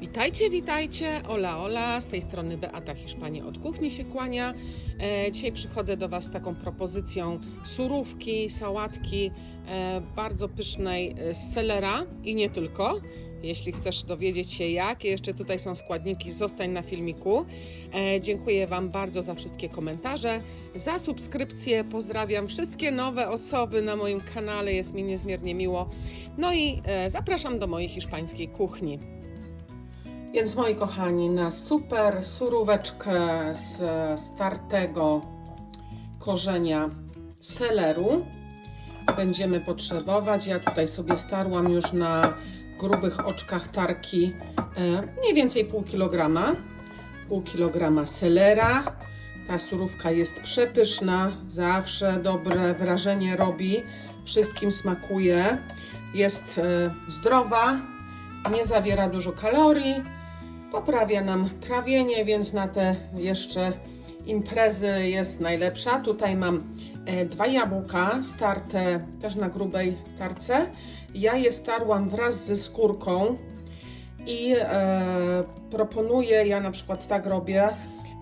Witajcie, witajcie, ola, ola, z tej strony Beata Hiszpania od kuchni się kłania. E, dzisiaj przychodzę do Was z taką propozycją surówki, sałatki e, bardzo pysznej e, z selera i nie tylko. Jeśli chcesz dowiedzieć się jakie jeszcze tutaj są składniki, zostań na filmiku. E, dziękuję Wam bardzo za wszystkie komentarze, za subskrypcję, pozdrawiam wszystkie nowe osoby na moim kanale, jest mi niezmiernie miło. No i e, zapraszam do mojej hiszpańskiej kuchni. Więc moi kochani, na super suróweczkę z startego korzenia seleru będziemy potrzebować. Ja tutaj sobie starłam już na grubych oczkach tarki e, mniej więcej pół kilograma. Pół kilograma selera. Ta surówka jest przepyszna, zawsze dobre wrażenie robi, wszystkim smakuje. Jest e, zdrowa, nie zawiera dużo kalorii, poprawia nam trawienie, więc na te jeszcze imprezy jest najlepsza. Tutaj mam e, dwa jabłka starte też na grubej tarce. Ja je starłam wraz ze skórką i e, proponuję, ja na przykład tak robię,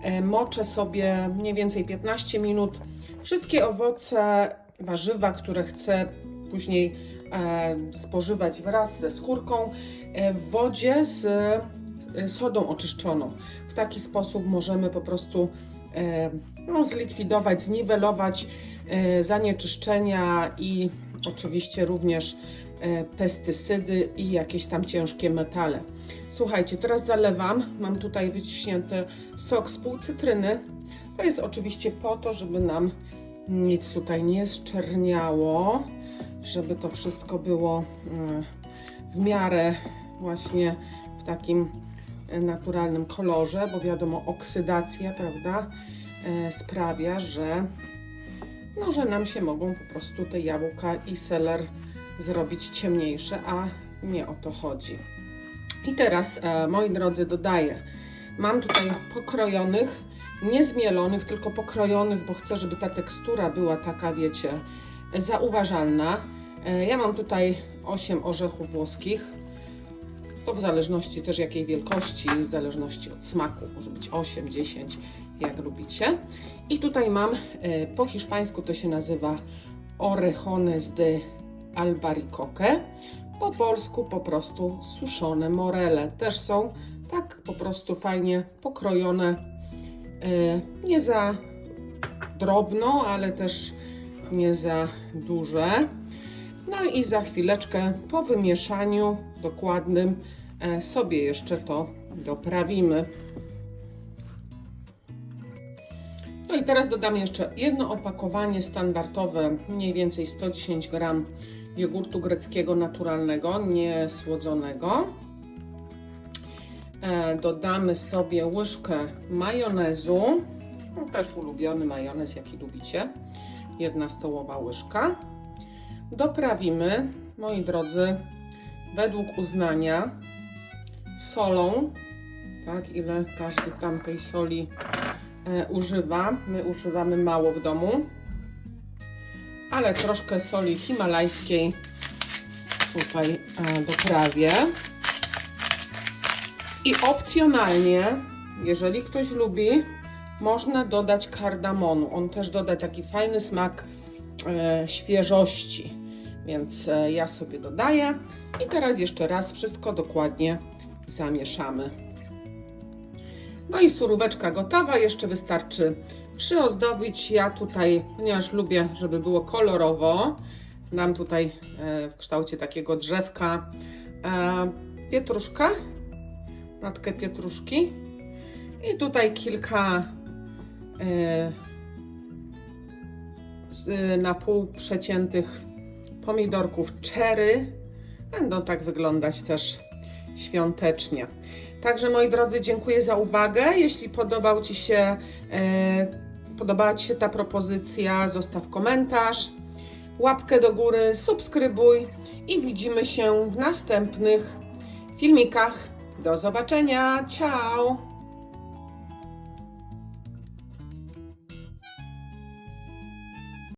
e, moczę sobie mniej więcej 15 minut wszystkie owoce, warzywa, które chcę później e, spożywać wraz ze skórką e, w wodzie z sodą oczyszczoną. W taki sposób możemy po prostu e, no, zlikwidować, zniwelować e, zanieczyszczenia i oczywiście również e, pestycydy i jakieś tam ciężkie metale. Słuchajcie, teraz zalewam. Mam tutaj wyciśnięty sok z pół cytryny. To jest oczywiście po to, żeby nam nic tutaj nie szczerniało, żeby to wszystko było e, w miarę właśnie w takim naturalnym kolorze, bo wiadomo, oksydacja, prawda, e, sprawia, że, no, że nam się mogą po prostu te jabłka i seler zrobić ciemniejsze, a nie o to chodzi. I teraz, e, moi drodzy, dodaję. Mam tutaj pokrojonych, nie zmielonych, tylko pokrojonych, bo chcę, żeby ta tekstura była taka, wiecie, zauważalna. E, Ja mam tutaj 8 orzechów włoskich. To w zależności też jakiej wielkości, w zależności od smaku, może być 8, 10, jak lubicie. I tutaj mam, e, po hiszpańsku to się nazywa orejones de albaricoque. Po polsku po prostu suszone morele. Też są tak po prostu fajnie pokrojone. e, Nie za drobno, ale też nie za duże. No i za chwileczkę po wymieszaniu dokładnym e, sobie jeszcze to doprawimy. No i teraz dodam jeszcze jedno opakowanie standardowe, mniej więcej 110 gram jogurtu greckiego naturalnego, niesłodzonego. E, dodamy sobie łyżkę majonezu, no, też ulubiony majonez, jaki lubicie, jedna stołowa łyżka. Doprawimy, moi drodzy, według uznania solą, tak, ile każdy tam tej soli e, używa. My używamy mało w domu, ale troszkę soli himalajskiej tutaj e, doprawię. I opcjonalnie, jeżeli ktoś lubi, można dodać kardamonu. On też doda taki fajny smak świeżości. Więc e, ja sobie dodaję. I teraz jeszcze raz wszystko dokładnie zamieszamy. No i suróweczka gotowa. Jeszcze wystarczy przyozdobić. Ja tutaj, ponieważ lubię, żeby było kolorowo, dam tutaj e, w kształcie takiego drzewka e, pietruszkę, natkę pietruszki i tutaj kilka e, na pół przeciętych pomidorków cherry. Będą tak wyglądać też świątecznie. Także moi drodzy, dziękuję za uwagę. Jeśli podobał Ci się, e, podobała Ci się ta propozycja, zostaw komentarz, łapkę do góry, subskrybuj i widzimy się w następnych filmikach. Do zobaczenia. Ciao!